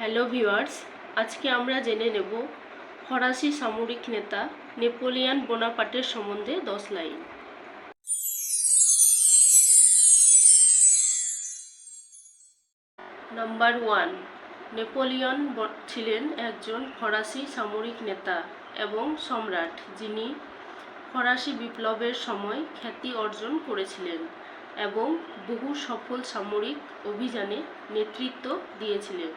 Hello viewers, আজকে আমরা জেনে নেব ফরাসি সামরিক নেতা নেপোলিয়ান বোনাপার্টের সম্বন্ধে দশ লাইন। নাম্বার ওয়ান, নেপোলিয়ন ছিলেন একজন ফরাসি সামরিক নেতা এবং সম্রাট যিনি ফরাসি বিপ্লবের সময় খ্যাতি অর্জন করেছিলেন এবং বহু সফল সামরিক অভিযানে নেতৃত্ব দিয়েছিলেন।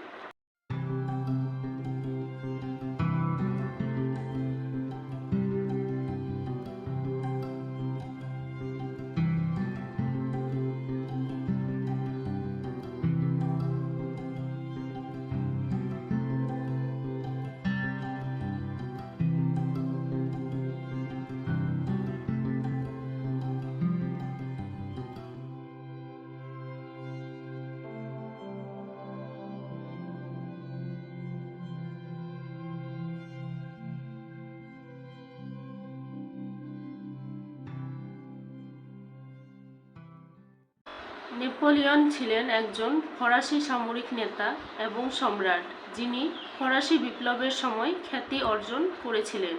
নেপোলিয়ন ছিলেন একজন ফরাসি সামরিক নেতা এবং সম্রাট, যিনি ফরাসি বিপ্লবের সময় খ্যাতি অর্জন করেছিলেন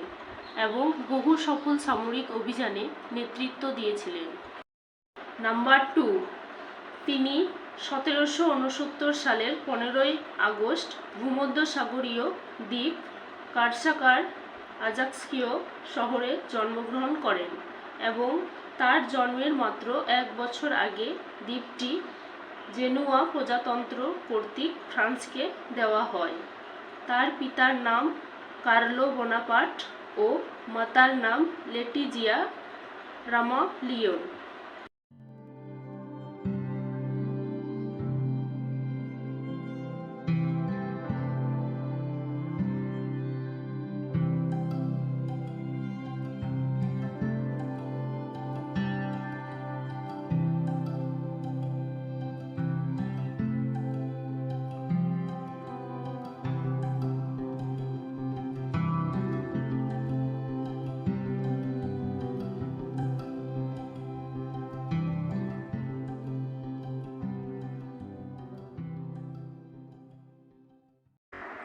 এবং বহু সফল সামরিক অভিযানে নেতৃত্ব দিয়েছিলেন। নাম্বার টু, তিনি সতেরোশো উনসত্তর সালের পনেরোই আগস্ট ভূমধ্যসাগরীয় দ্বীপ কার্সাকার আজাক্সকিও শহরে জন্মগ্রহণ করেন এবং তার জন্মের মাত্র এক বছর আগে দ্বীপটি জেনুয়া প্রজাতন্ত্র কর্তৃক ফ্রান্সকে দেওয়া হয়। তার পিতার নাম কার্লো বোনাপার্ট ও মাতার নাম লেটিজিয়া রামা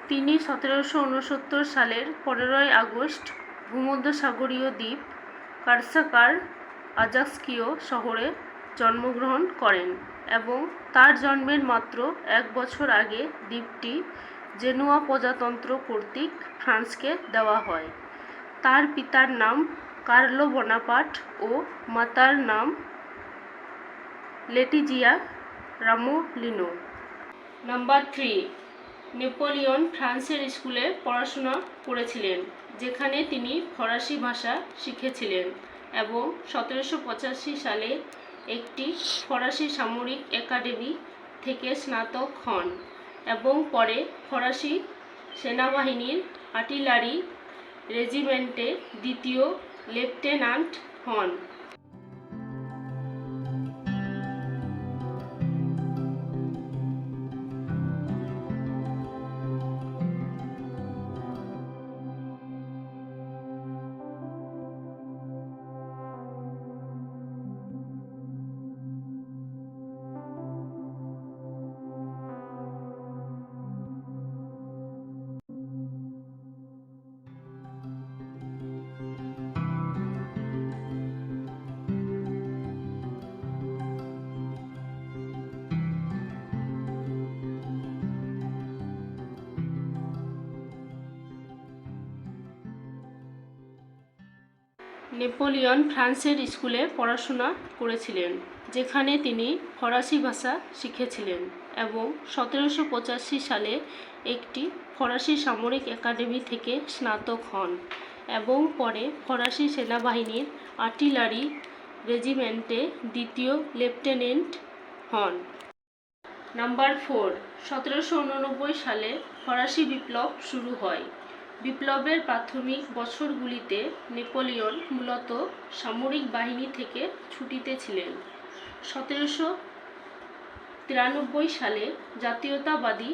তিনি সতেরোশো উনসত্তর সালের পনেরোই আগস্ট ভূমধ্যসাগরীয় দ্বীপ কার্সাকার আজাক্সকিও শহরে জন্মগ্রহণ করেন এবং তার জন্মের মাত্র এক বছর আগে দ্বীপটি জেনুয়া প্রজাতন্ত্র কর্তৃক ফ্রান্সকে দেওয়া হয়। তার পিতার নাম কার্লো বনাপাট ও মাতার নাম Letizia Ramolino. Number three Napoleon ফ্রান্সের স্কুলে পড়াশোনা করেছিলেন, যেখানে তিনি ফরাসি ভাষা শিখেছিলেন এবং সতেরোশো পঁচাশি সালে একটি ফরাসি সামরিক একাডেমি থেকে স্নাতক হন এবং পরে ফরাসি সেনাবাহিনীর আর্টিলারি রেজিমেন্টে দ্বিতীয় লেফটেন্যান্ট হন। নেপোলিয়ন ফ্রান্সের স্কুলে পড়াশোনা করেছিলেন, যেখানে তিনি ফরাসি ভাষা শিখেছিলেন এবং সতেরোশো পঁচাশি সালে একটি ফরাসি সামরিক একাডেমি থেকে স্নাতক হন এবং পরে ফরাসি সেনাবাহিনীর আর্টিলারি রেজিমেন্টে দ্বিতীয় লেফটেন্যান্ট হন। নাম্বার ফোর, সতেরোশো উননব্বই সালে ফরাসি বিপ্লব শুরু হয়। বিপ্লবের প্রাথমিক বছরগুলিতে নেপোলিয়ন মূলত সামরিক বাহিনী থেকে ছুটিতে ছিলেন। সতেরোশো তিরানব্বই সালে জাতীয়তাবাদী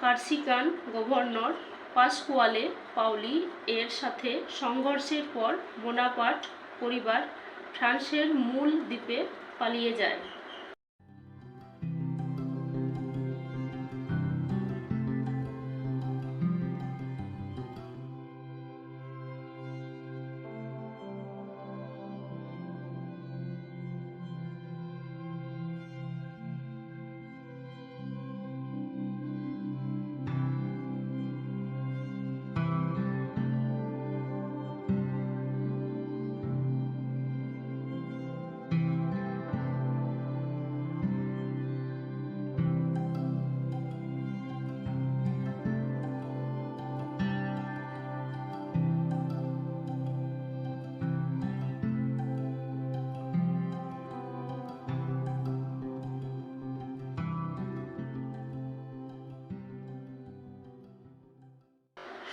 কার্সিকান গভর্নর পাসকুয়ালে পাউলি এর সাথে সংঘর্ষের পর বোনাপার্ট পরিবার ফ্রান্সের মূল দ্বীপে পালিয়ে যায়।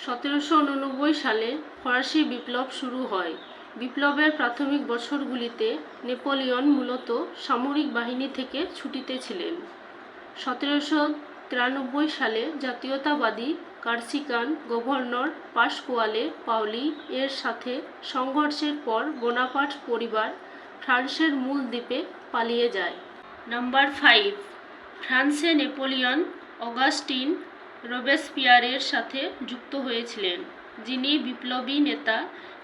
সতেরোশো উননব্বই সালে ফরাসি বিপ্লব শুরু হয়। বিপ্লবের প্রাথমিক বছরগুলিতে নেপোলিয়ন মূলত সামরিক বাহিনী থেকে ছুটিতে ছিলেন। সতেরোশো তিরানব্বই সালে জাতীয়তাবাদী কার্সিকান গভর্নর পাশকোয়ালে পাওলি এর সাথে সংঘর্ষের পর বোনাপার্ট পরিবার ফ্রান্সের মূল দ্বীপে পালিয়ে যায়। নাম্বার ফাইভ, ফ্রান্সে নেপোলিয়ন অগাস্টিন রোবেসপিয়ারের সাথে যুক্ত হয়েছিলেন, যিনি বিপ্লবী নেতা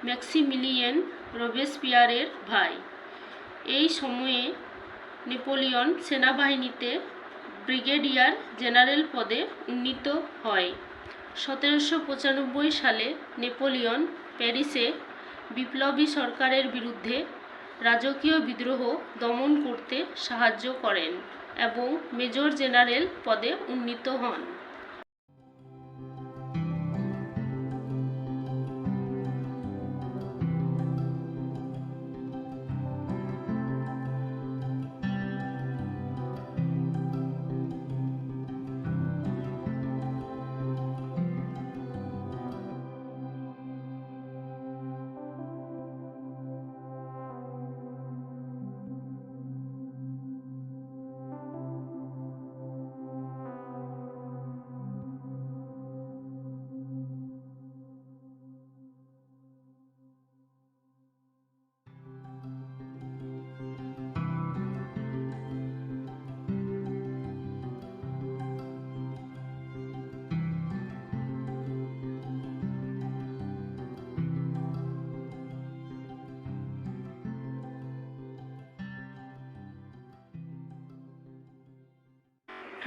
ম্যাক্সিমিলিয়েন রোবেসপিয়ারের ভাই। এই সময়ে নেপোলিয়ন সেনাবাহিনীতে ব্রিগেডিয়ার জেনারেল পদে উন্নীত হয়। সতেরোশো পঁচানব্বই সালে নেপোলিয়ন প্যারিসে বিপ্লবী সরকারের বিরুদ্ধে রাজকীয় বিদ্রোহ দমন করতে সাহায্য করেন এবং মেজর জেনারেল পদে উন্নীত হন।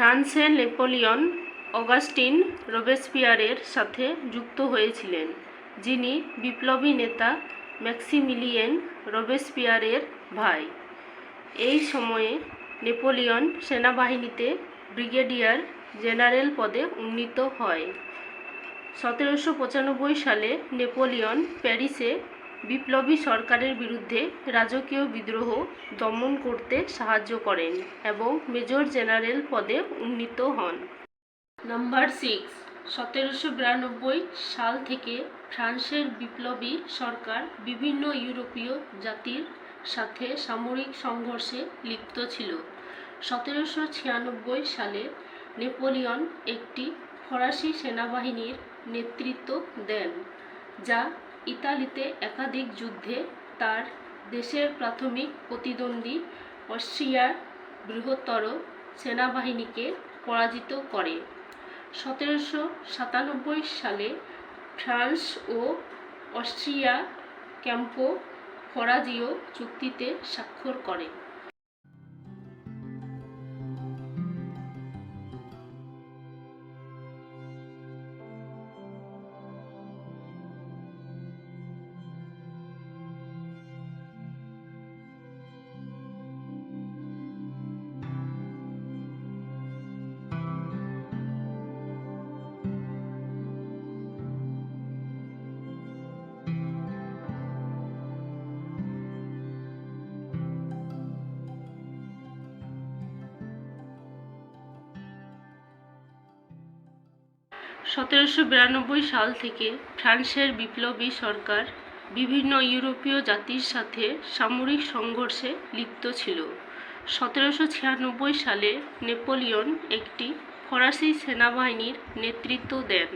ফ্রান্সে নেপোলিয়ন অগাস্টিন রোবেসপিয়ারের সাথে যুক্ত হয়েছিলেন, যিনি বিপ্লবী নেতা ম্যাক্সিমিলিয়েন রোবেসপিয়ারের ভাই। এই সময়ে নেপোলিয়ন সেনাবাহিনীতে ব্রিগেডিয়ার জেনারেল পদে উন্নীত হয়। সতেরোশো পঁচানব্বই সালে নেপোলিয়ন প্যারিসে বিপ্লবী সরকারের বিরুদ্ধে রাজকীয় বিদ্রোহ দমন করতে সাহায্য করেন এবং মেজর জেনারেল পদে উন্নীত হন। নাম্বার সিক্স, সতেরোশো বিরানব্বই সাল থেকে ফ্রান্সের বিপ্লবী সরকার বিভিন্ন ইউরোপীয় জাতির সাথে সামরিক সংঘর্ষে লিপ্ত ছিল। সতেরোশো ছিয়ানব্বই সালে নেপোলিয়ন একটি ফরাসি সেনাবাহিনীর নেতৃত্ব দেন, যা ইতালিতে একাধিক যুদ্ধে তার দেশের প্রাথমিক প্রতিদ্বন্দ্বী অস্ট্রিয়ার বৃহত্তর সেনাবাহিনীকে পরাজিত করে। সতেরোশো সাতানব্বই সালে ফ্রান্স ও অস্ট্রিয়া ক্যাম্পো ফরাজিও চুক্তিতে স্বাক্ষর করে। সতেরোশো বিরানব্বই সাল থেকে ফ্রান্সের বিপ্লবী সরকার বিভিন্ন ইউরোপীয় জাতির সাথে সামরিক সংঘর্ষে লিপ্ত ছিল। সতেরোশো ছিয়ানব্বই সালে নেপোলিয়ন একটি ফরাসি সেনাবাহিনীর নেতৃত্ব দেন,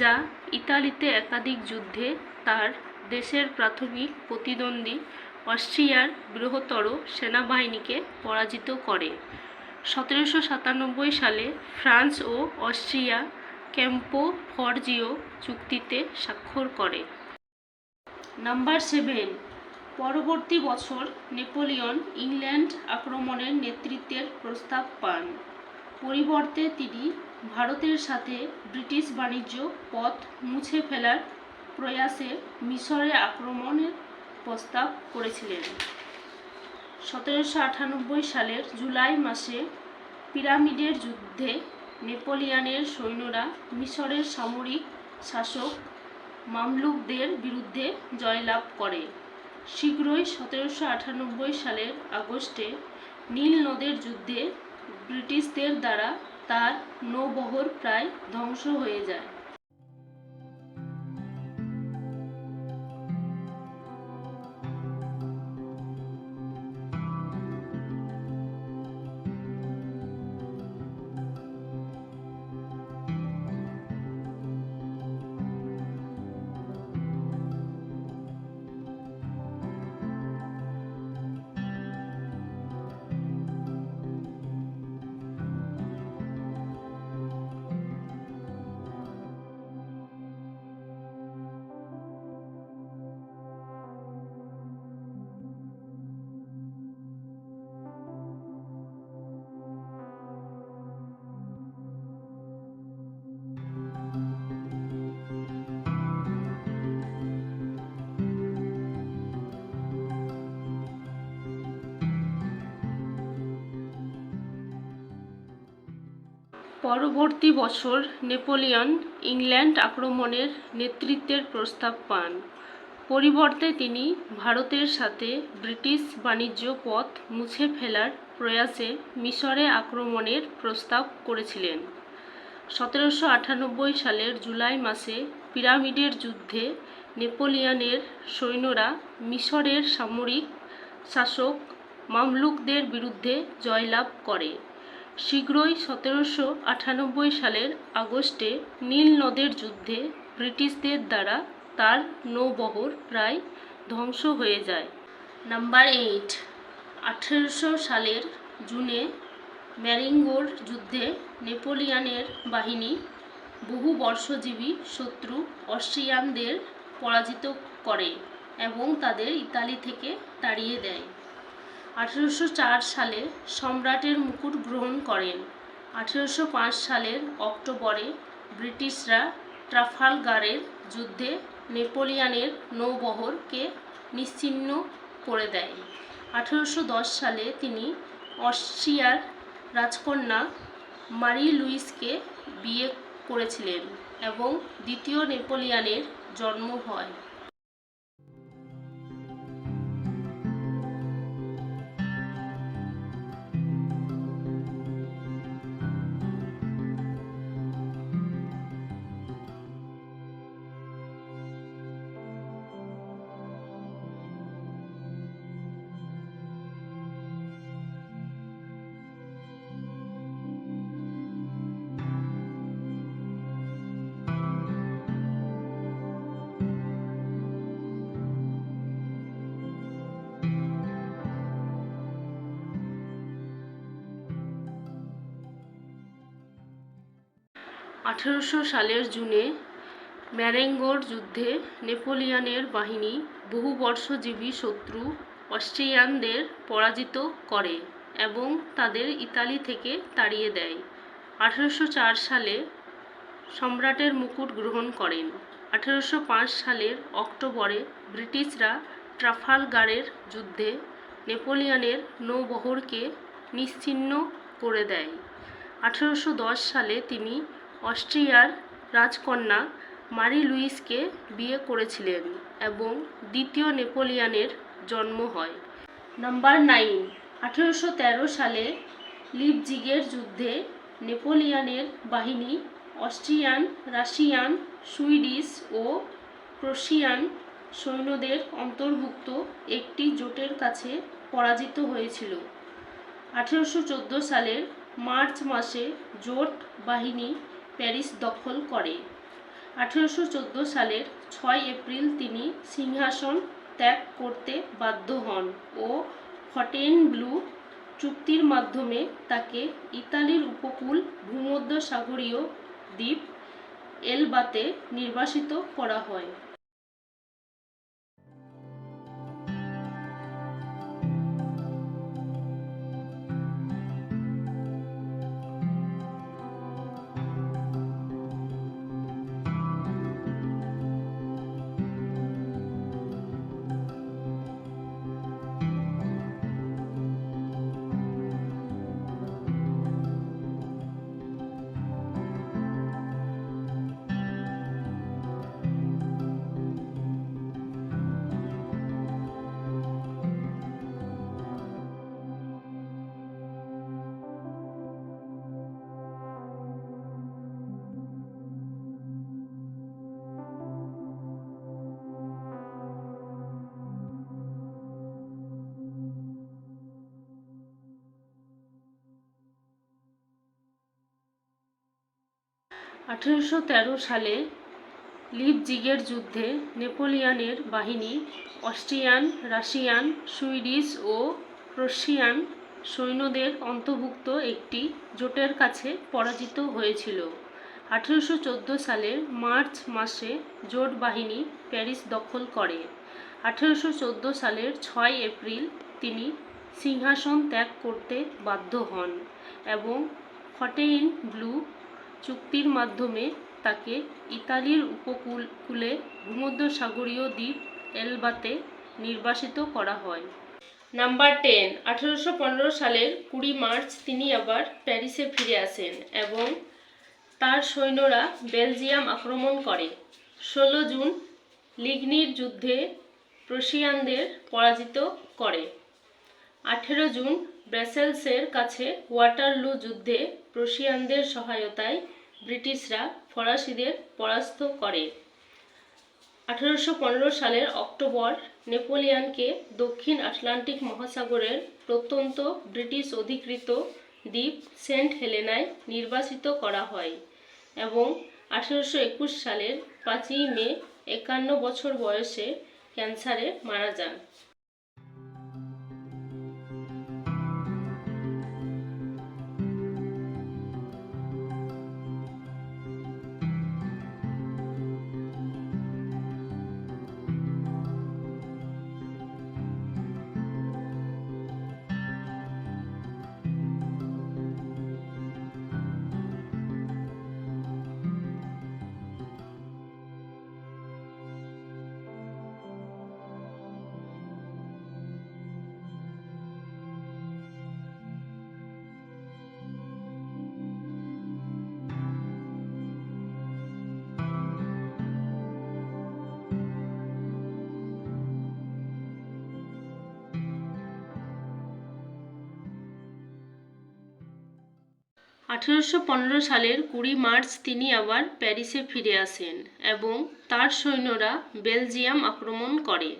যা ইতালিতে একাধিক যুদ্ধে তার দেশের প্রাথমিক প্রতিদ্বন্দ্বী অস্ট্রিয়ার বৃহত্তর সেনাবাহিনীকে পরাজিত করে। সতেরোশো সাতানব্বই সালে ফ্রান্স ও অস্ট্রিয়া ক্যাম্পো ফরজিও চুক্তিতে স্বাক্ষর করে। নাম্বার সেভেন, পরবর্তী বছর নেপোলিয়ন ইংল্যান্ড আক্রমণের নেতৃত্বের প্রস্তাব পান। পরিবর্তে তিনি ভারতের সাথে ব্রিটিশ বাণিজ্য পথ মুছে ফেলার প্রয়াসে মিশরে আক্রমণের প্রস্তাব করেছিলেন। সতেরোশো আটানব্বই সালের জুলাই মাসে পিরামিডের যুদ্ধে নেপোলিয়নের সৈন্যরা মিশরের সামরিক শাসক মামলুকদের বিরুদ্ধে জয়লাভ করে। শীঘ্রই সতেরোশো আটানব্বই সালের আগস্টে নীল নদের যুদ্ধে ব্রিটিশদের দ্বারা তার নৌবহর প্রায় ধ্বংস হয়ে যায়। পরবর্তী বছর নেপোলিয়ন, ইংল্যান্ড আক্রমণের নেতৃত্বের প্রস্তাব পান। পরিবর্তে তিনি ভারতের সাথে ব্রিটিশ বাণিজ্য পথ মুছে ফেলার প্রয়াসে মিশরে আক্রমণের প্রস্তাব করেছিলেন। সতেরোশো আটানব্বই সালের জুলাই মাসে পিরামিডের যুদ্ধে নেপোলিয়নের সৈন্যরা মিশরের সামরিক শাসক মামলুকদের বিরুদ্ধে জয়লাভ করে। শীঘ্রই সতেরোশো আটানব্বই সালের আগস্টে নীল নদের যুদ্ধে ব্রিটিশদের দ্বারা তার নৌবহর প্রায় ধ্বংস হয়ে যায়। নাম্বার এইট, আঠেরোশো সালের জুনে ম্যারিঙ্গোর যুদ্ধে নেপোলিয়ানের বাহিনী বহু বর্ষজীবী শত্রু অস্ট্রিয়ানদের পরাজিত করে এবং তাদের ইতালি থেকে তাড়িয়ে দেয়। আঠেরোশো চার সালে সম্রাটের মুকুট গ্রহণ করেন। আঠেরোশো পাঁচ সালের অক্টোবরে ব্রিটিশরা ট্রাফালগারের যুদ্ধে নেপোলিয়ানের নৌবহরকে নিশ্চিহ্ন করে দেয়। আঠেরোশো দশ সালে তিনি অস্ট্রিয়ার রাজকন্যা মারি লুইসকে বিয়ে করেছিলেন এবং দ্বিতীয় নেপোলিয়ানের জন্ম হয়। আঠেরোশো সালের জুনে ম্যারেঙ্গোর যুদ্ধে নেপোলিয়ানের বাহিনী বহু বর্ষজীবী শত্রু অস্ট্রিয়ানদের পরাজিত করে এবং তাদের ইতালি থেকে তাড়িয়ে দেয়। আঠেরোশো চার সালে সম্রাটের মুকুট গ্রহণ করেন। আঠেরোশো পাঁচ সালের অক্টোবরে ব্রিটিশরা ট্রাফালগারের যুদ্ধে নেপোলিয়নের নৌবহরকে নিশ্চিহ্ন করে দেয়। আঠেরোশো দশ সালে তিনি অস্ট্রিয়ার রাজকন্যা মারি লুইসকে বিয়ে করেছিলেন এবং দ্বিতীয় নেপোলিয়ানের জন্ম হয়। নাম্বার নাইন, আঠেরোশো তেরো সালে লিপজিগের যুদ্ধে নেপোলিয়ানের বাহিনী অস্ট্রিয়ান, রাশিয়ান, সুইডিশ ও ক্রোশিয়ান সৈন্যদের অন্তর্ভুক্ত একটি জোটের কাছে পরাজিত হয়েছিল। আঠেরোশো চোদ্দ সালের মার্চ মাসে জোট বাহিনী প্যারিস দখল করে। আঠেরোশো চোদ্দ সালের ছয় এপ্রিল তিনি সিংহাসন ত্যাগ করতে বাধ্য হন ও ফটেন ব্লু চুক্তির মাধ্যমে তাকে ইতালির উপকূল ভূমধ্যসাগরীয় দ্বীপ এলবাতে নির্বাসিত করা হয়। আঠেরোশো তেরো সালে লিপজিগের যুদ্ধে নেপোলিয়ানের বাহিনী অস্ট্রিয়ান, রাশিয়ান, সুইডিশ ও প্রশিয়ান সৈন্যদের অন্তর্ভুক্ত একটি জোটের কাছে পরাজিত হয়েছিল। আঠেরোশো চোদ্দ সালের মার্চ মাসে জোট বাহিনী প্যারিস দখল করে। আঠেরোশো চোদ্দ সালের ছয় এপ্রিল তিনি সিংহাসন ত্যাগ করতে বাধ্য হন এবং ফটেইন ব্লু চুক্তির মাধ্যমে তাকে ইতালির উপকূল কূলে ভূমধ্যসাগরীয় দ্বীপ এলবাতে নির্বাসিত করা হয়। নাম্বার টেন, আঠেরোশো পনেরো সালের কুড়ি মার্চ তিনি আবার প্যারিসে ফিরে আসেন এবং তার সৈন্যরা বেলজিয়াম আক্রমণ করে। ষোলো জুন লিগনির যুদ্ধে প্রশিয়ানদের পরাজিত করে। আঠেরো জুন ব্রাসেলসের কাছে ওয়াটারলু যুদ্ধে প্রশিয়ানদের সহায়তায় ব্রিটিশরা ফরাসিদের পরাস্ত করে। আঠারোশো পনেরো সালের অক্টোবর নেপোলিয়ানকে দক্ষিণ আটলান্টিক মহাসাগরের প্রত্যন্ত ব্রিটিশ অধিকৃত দ্বীপ সেন্ট হেলেনায় নির্বাসিত করা হয় এবং আঠেরোশো একুশ সালের পাঁচই মে একান্ন বছর বয়সে ক্যান্সারে মারা যান। আঠেরোশো পনেরো সালের কুড়ি মার্চ তিনি আবার প্যারিসে ফিরে আসেন এবং তার সৈন্যরা বেলজিয়াম আক্রমণ করে।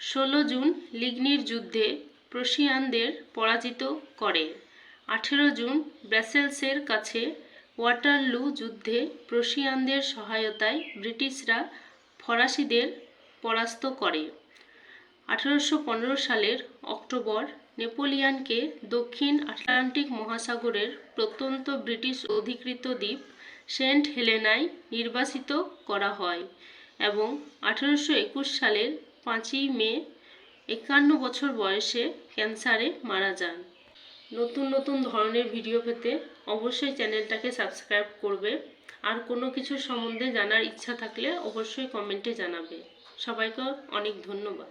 ষোলো জুন লিগনির যুদ্ধে প্রশিয়ানদের পরাজিত করে। আঠেরো জুন ব্রাসেলসের কাছে ওয়াটারলু যুদ্ধে প্রশিয়ানদের সহায়তায় ব্রিটিশরা ফরাসিদের পরাস্ত করে। আঠেরোশো পনেরো সালের অক্টোবর নেপোলিয়নকে দক্ষিণ আটলান্টিক মহাসাগরের প্রত্যন্ত ব্রিটিশ অধিকৃত দ্বীপ সেন্ট হেলেনায় নির্বাসিত করা হয় এবং আঠেরোশো একুশ সালের পাঁচই মে, একান্ন বছর বয়সে ক্যান্সারে মারা যান। নতুন নতুন ধরনের ভিডিও পেতে অবশ্যই চ্যানেলটাকে সাবস্ক্রাইব করবে। আর কোনো কিছু সম্বন্ধে জানার ইচ্ছা থাকলে অবশ্যই কমেন্টে জানাবে। সবাইকে অনেক ধন্যবাদ।